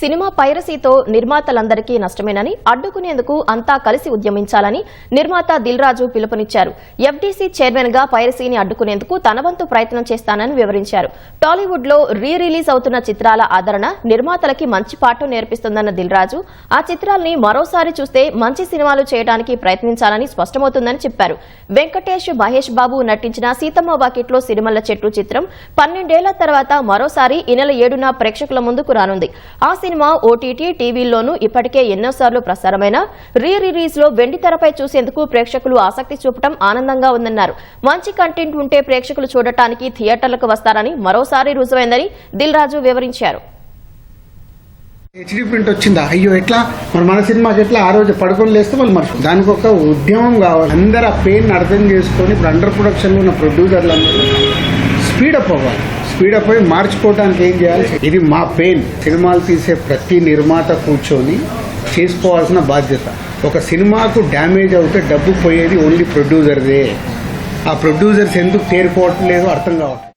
Cinema పైరసీతో నిర్మాతలందరికీ నష్టమేనని అడ్డుకునేందుకు అంతా కలిసి ఉద్యమించాలని నిర్మాత దిల్ రాజు పిలుపునిచ్చారు. ఎఫ్డీసీ చైర్మన్గా పైరసీని అడ్డుకునేందుకు తనవంతు ప్రయత్నం చేస్తానని వివరించారు. టాలీవుడ్లో రీ రిలీజ్ అవుతున్న చిత్రాల ఆదరణ నిర్మాతలకి మంచి పాఠం నేర్పిస్తుందన్న దిల్ రాజు ఆ చిత్రాల్ని మరోసారి చూస్తే మంచి సినిమాలు చేయడానికి ప్రయత్నించాలని స్పష్టమవుతుందని చెప్పారు. వెంకటేష్ మహేష్ బాబు నటించిన సీతమ్మ వాకిట్లో సిరిమల్ల చెట్టు చిత్రం పన్నెండేళ్ళ తర్వాత మరోసారి ఈ నెల ఏడున ప్రేక్షకుల ముందుకు రానుంది. ఆ సినిమా ఓటీటీ టీవీల్లోనూ ఇప్పటికే ఎన్నోసార్లు ప్రసారమైన రీ రిలీజ్లో వెండి తెరపై చూసేందుకు ప్రేక్షకులు ఆసక్తి చూపడం ఆనందంగా ఉందన్నారు. మంచి కంటెంట్ ఉంటే ప్రేక్షకులు చూడటానికి థియేటర్లకు వస్తారని మరోసారి రుజువైందని దిల్ రాజు వివరించారు. హెచ్డీ ప్రింట్ వచ్చిందా? అయ్యో ఎట్లా? మరి మన సినిమాకి ఎట్లా? ఆ రోజు పడుకొని లేస్తే వాళ్ళు మర్చి దానికి ఒక ఉద్యమం కావాలి. అందరు ఆ పెయిన్ అర్థం చేసుకొని ఇప్పుడు అండర్ ప్రొడక్షన్లో ఉన్న ప్రొడ్యూసర్లు అందరూ స్పీడప్ అవ్వాలి. స్పీడప్ అయి మార్చుకోవడానికి ఏం చేయాలి? ఇది మా పెయిన్. సినిమాలు తీసే ప్రతి నిర్మాత కూర్చొని చేసుకోవాల్సిన బాధ్యత. ఒక సినిమాకు డ్యామేజ్ అవుతే డబ్బు పోయేది ఓన్లీ ప్రొడ్యూసర్దే. ఆ ప్రొడ్యూసర్స్ ఎందుకు తేరుకోవట్లేదో అర్థం కావట్లేదు.